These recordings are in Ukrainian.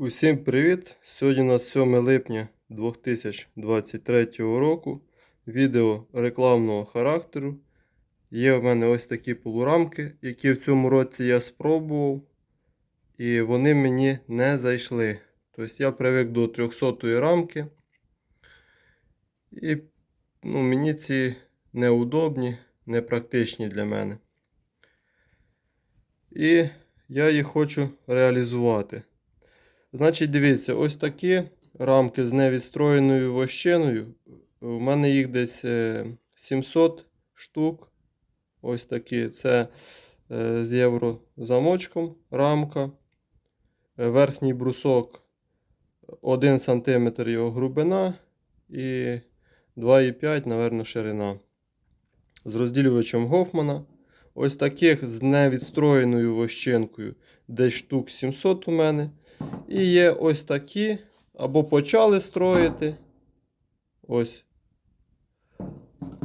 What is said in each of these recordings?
Усім привіт! Сьогодні у нас 7 липня 2023 року. Відео рекламного характеру. Є в мене ось такі полурамки, які в цьому році я спробував. І вони мені не зайшли. Тобто я привик до 300 рамки. І ну, мені ці неудобні, непрактичні для мене. І я їх хочу реалізувати. Значить, дивіться, ось такі рамки з невідстроєною вощиною. У мене їх десь е, 700 штук. Ось такі. Це е, з єврозамочком рамка. Е, Верхній брусок 1 см його глибина і 2,5, напевно, ширина. З розділювачем Гофмана. Ось таких з невідстроєною вощинкою. Десь штук 700 у мене. І є ось такі, або почали строїти. Ось.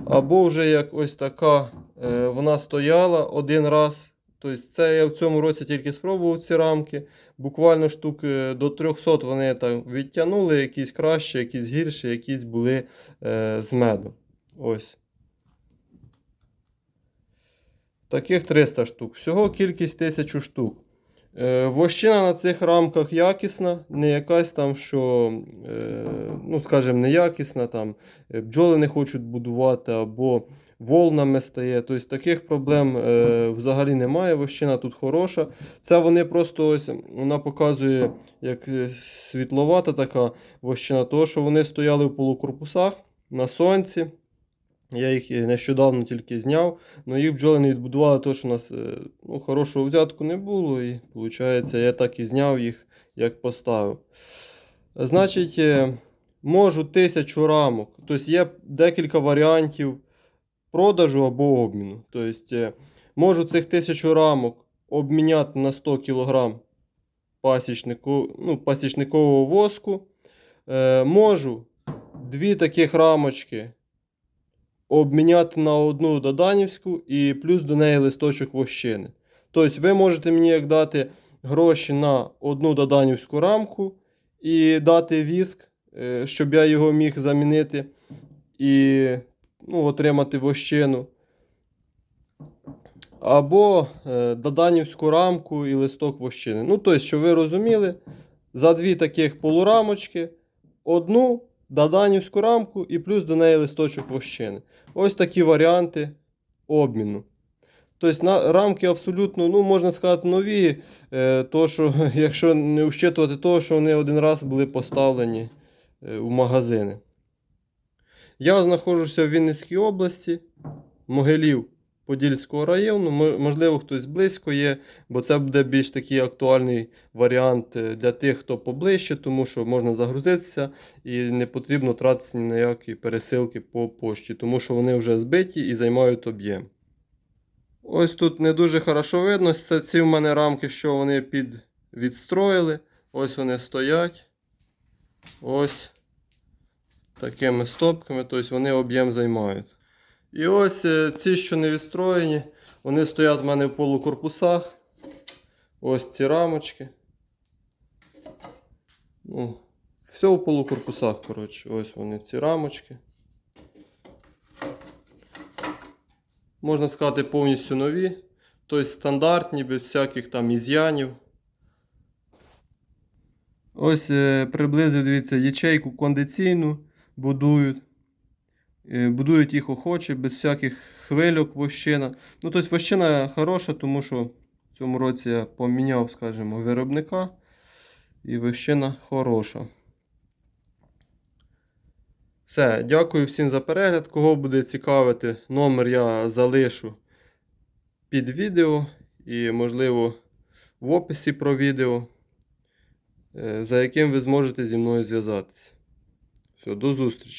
Або вже як ось така е, вона стояла один раз. Тобто це я в цьому році тільки спробував ці рамки. Буквально штук е, до 300 вони там відтягнули, якісь краще, якісь гірші, якісь були е, з меду. Ось. Таких 300 штук. Всього кількість 1000 штук. Е, Вощина на цих рамках якісна, не якась там, що, е, ну, скажімо, неякісна, там е, бджоли не хочуть будувати або волнами стає. Тобто таких проблем взагалі немає. Вощина тут хороша. Це вони просто ось вона показує як світловата така вощина, того, що вони стояли в полукорпусах на сонці. Я їх нещодавно тільки зняв, але їх бджоли не відбудували, тому що у нас е, ну, хорошого взятку не було. І виходить, я так і зняв їх, як поставив. Значить, е, можу тисячу рамок. Тобто є декілька варіантів продажу або обміну. Тобто, е, можу цих тисячу рамок обміняти на 100 кг пасічнику, ну, пасічникового воску. Можу дві таких рамочки обміняти на одну доданівську і плюс до неї листочок вощини. Тобто ви можете мені як дати гроші на одну доданівську рамку і дати віск, е, щоб я його міг замінити і ну, отримати вощину. Або е, доданівську рамку і листок вощини. Ну, тобто, щоб ви розуміли, за дві таких полурамочки, одну доданівську рамку і плюс до неї листочок вощини. Ось такі варіанти обміну. Тобто рамки абсолютно, ну, можна сказати, нові, е, то, що, якщо не вщитувати того, що вони один раз були поставлені е, в магазини. Я знаходжуся в Вінницькій області, Могилів Подільського району. Можливо, хтось близько є, бо це буде більш такий актуальний варіант е, для тих, хто поближче, тому що можна загрузитися і не потрібно тратити ні на які пересилки по пошті, тому що вони вже збиті і займають об'єм. Ось тут не дуже хорошо видно. Це ці в мене рамки, що вони під відстроїли. Ось вони стоять. Ось такими стопками, тобто вони об'єм займають. І ось е, ці, що не відстроєні, вони стоять в мене в полукорпусах. Ось ці рамочки. Ну, все в полукорпусах, коротше. Ось вони ці рамочки. Можна сказати, повністю нові. Тобто стандартні, без всяких там із'янів. Ось е, приблизно, дивіться, ячейку кондиційну будують. Е, Будують їх охоче, без всяких хвильок вощина. Ну, тобто вощина хороша, тому що в цьому році я поміняв, скажімо, виробника. І вощина хороша. Все, дякую всім за перегляд. Кого буде цікавити, номер я залишу під відео і, можливо, в описі про відео, е, за яким ви зможете зі мною зв'язатися. Все, до зустрічі!